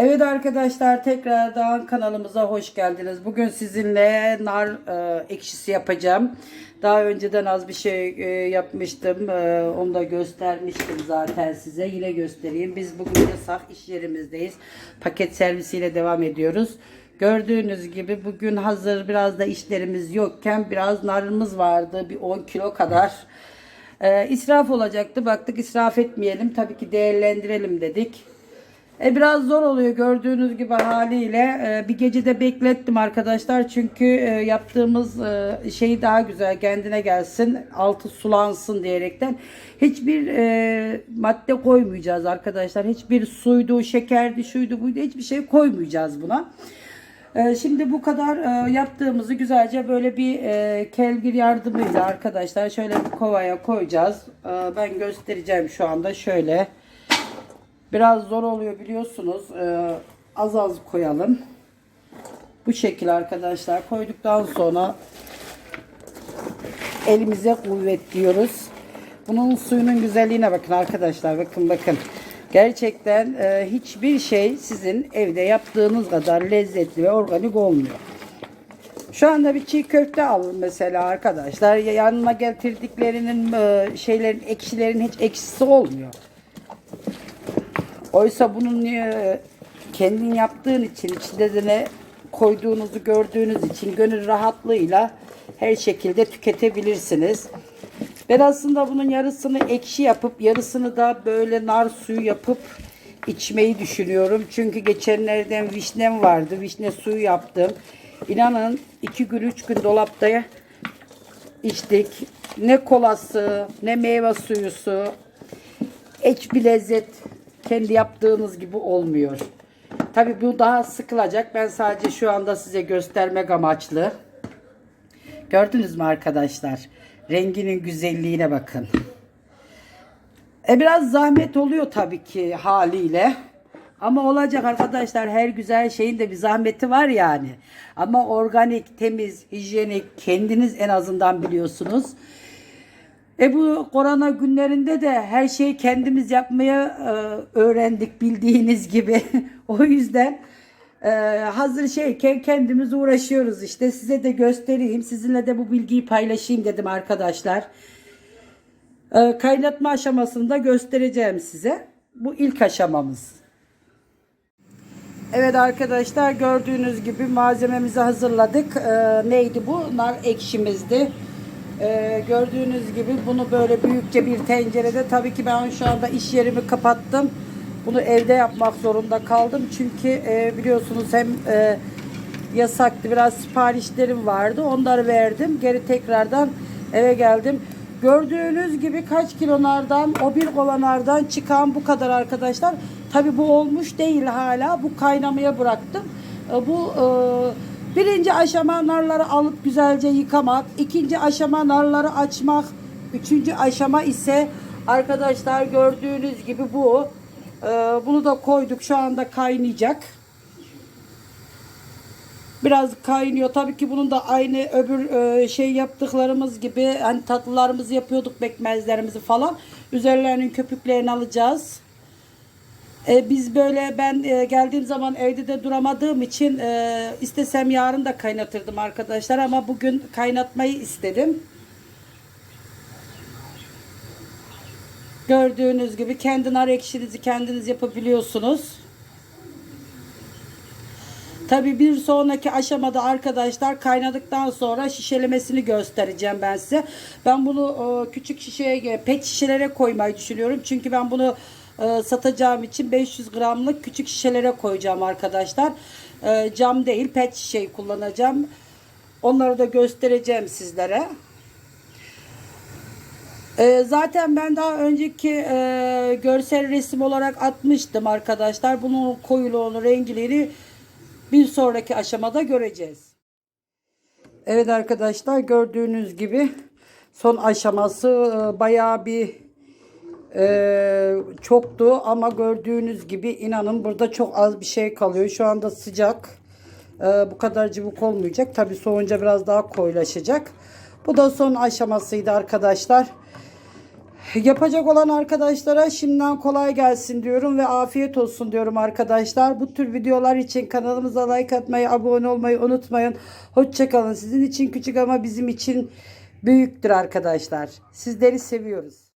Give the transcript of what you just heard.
Evet arkadaşlar tekrardan kanalımıza hoş geldiniz. Bugün sizinle nar e, ekşisi yapacağım. Daha önceden az bir şey e, yapmıştım. E, onu da göstermiştim zaten size. Yine göstereyim. Biz bugün yasak iş yerimizdeyiz. Paket servisiyle devam ediyoruz. Gördüğünüz gibi bugün hazır biraz da işlerimiz yokken biraz narımız vardı. Bir 10 kilo kadar. E, israf olacaktı. Baktık israf etmeyelim. Tabii ki değerlendirelim dedik. E biraz zor oluyor gördüğünüz gibi haliyle. E, bir gecede beklettim arkadaşlar. Çünkü e, yaptığımız e, şey daha güzel kendine gelsin. Altı sulansın diyerekten. Hiçbir e, madde koymayacağız arkadaşlar. Hiçbir suydu, şekerdi, şuydu, buydu hiçbir şey koymayacağız buna. E, Şimdi bu kadar e, yaptığımızı güzelce böyle bir e, kelgir yardımıyla arkadaşlar şöyle bir kovaya koyacağız. Ben göstereceğim şu anda şöyle. Biraz zor oluyor biliyorsunuz. Ee, az az koyalım. Bu şekil arkadaşlar. Koyduktan sonra elimize kuvvet diyoruz. Bunun suyunun güzelliğine bakın arkadaşlar. Bakın bakın. Gerçekten e, hiçbir şey sizin evde yaptığınız kadar lezzetli ve organik olmuyor. Şu anda bir çiğ köfte alın mesela arkadaşlar. Yanına getirdiklerinin e, şeylerin ekşilerin hiç ekşisi olmuyor. Oysa bunun e, kendin yaptığın için içinde de ne koyduğunuzu gördüğünüz için gönül rahatlığıyla her şekilde tüketebilirsiniz. Ben aslında bunun yarısını ekşi yapıp yarısını da böyle nar suyu yapıp içmeyi düşünüyorum. Çünkü geçenlerden vişnem vardı. Vişne suyu yaptım. İnanın iki gün üç gün dolapta içtik. Ne kolası ne meyve suyusu hiçbir lezzet kendi yaptığınız gibi olmuyor. Tabi bu daha sıkılacak. Ben sadece şu anda size göstermek amaçlı. Gördünüz mü arkadaşlar? Renginin güzelliğine bakın. E biraz zahmet oluyor tabii ki haliyle. Ama olacak arkadaşlar her güzel şeyin de bir zahmeti var yani. Ama organik, temiz, hijyenik kendiniz en azından biliyorsunuz. E bu korona günlerinde de her şeyi kendimiz yapmaya e, öğrendik bildiğiniz gibi. o yüzden e, hazır şeyken kendimiz uğraşıyoruz işte. Size de göstereyim. Sizinle de bu bilgiyi paylaşayım dedim arkadaşlar. E, kaynatma aşamasını da göstereceğim size. Bu ilk aşamamız. Evet arkadaşlar gördüğünüz gibi malzememizi hazırladık. E, neydi bu? Nar ekşimizdi. Ee, gördüğünüz gibi bunu böyle büyükçe bir tencerede tabii ki ben şu anda iş yerimi kapattım. Bunu evde yapmak zorunda kaldım. Çünkü e, biliyorsunuz hem e, yasaktı biraz siparişlerim vardı. Onları verdim. Geri tekrardan eve geldim. Gördüğünüz gibi kaç kilonardan o bir kovanardan çıkan bu kadar arkadaşlar. Tabii bu olmuş değil hala. Bu kaynamaya bıraktım. E, bu e, Birinci aşama narları alıp güzelce yıkamak. ikinci aşama narları açmak. Üçüncü aşama ise arkadaşlar gördüğünüz gibi bu. Ee, bunu da koyduk. Şu anda kaynayacak. Biraz kaynıyor. Tabii ki bunun da aynı öbür e, şey yaptıklarımız gibi hani tatlılarımızı yapıyorduk bekmezlerimizi falan. Üzerlerinin köpüklerini alacağız. E, biz böyle ben e, geldiğim zaman evde de duramadığım için e, istesem yarın da kaynatırdım arkadaşlar ama bugün kaynatmayı istedim. Gördüğünüz gibi kendi nar ekşinizi kendiniz yapabiliyorsunuz. Tabi bir sonraki aşamada arkadaşlar kaynadıktan sonra şişelemesini göstereceğim ben size. Ben bunu e, küçük şişeye, pet şişelere koymayı düşünüyorum. Çünkü ben bunu e, satacağım için 500 gramlık küçük şişelere koyacağım arkadaşlar. E, cam değil pet şişeyi kullanacağım. Onları da göstereceğim sizlere. E, zaten ben daha önceki e, görsel resim olarak atmıştım arkadaşlar. Bunun koyuluğunu, rengini bir sonraki aşamada göreceğiz. Evet arkadaşlar gördüğünüz gibi son aşaması e, bayağı bir e, çoktu ama gördüğünüz gibi inanın burada çok az bir şey kalıyor. Şu anda sıcak. E, bu kadar cıvık olmayacak. Tabi soğunca biraz daha koyulaşacak. Bu da son aşamasıydı arkadaşlar. Yapacak olan arkadaşlara şimdiden kolay gelsin diyorum ve afiyet olsun diyorum arkadaşlar. Bu tür videolar için kanalımıza like atmayı, abone olmayı unutmayın. Hoşçakalın. Sizin için küçük ama bizim için büyüktür arkadaşlar. Sizleri seviyoruz.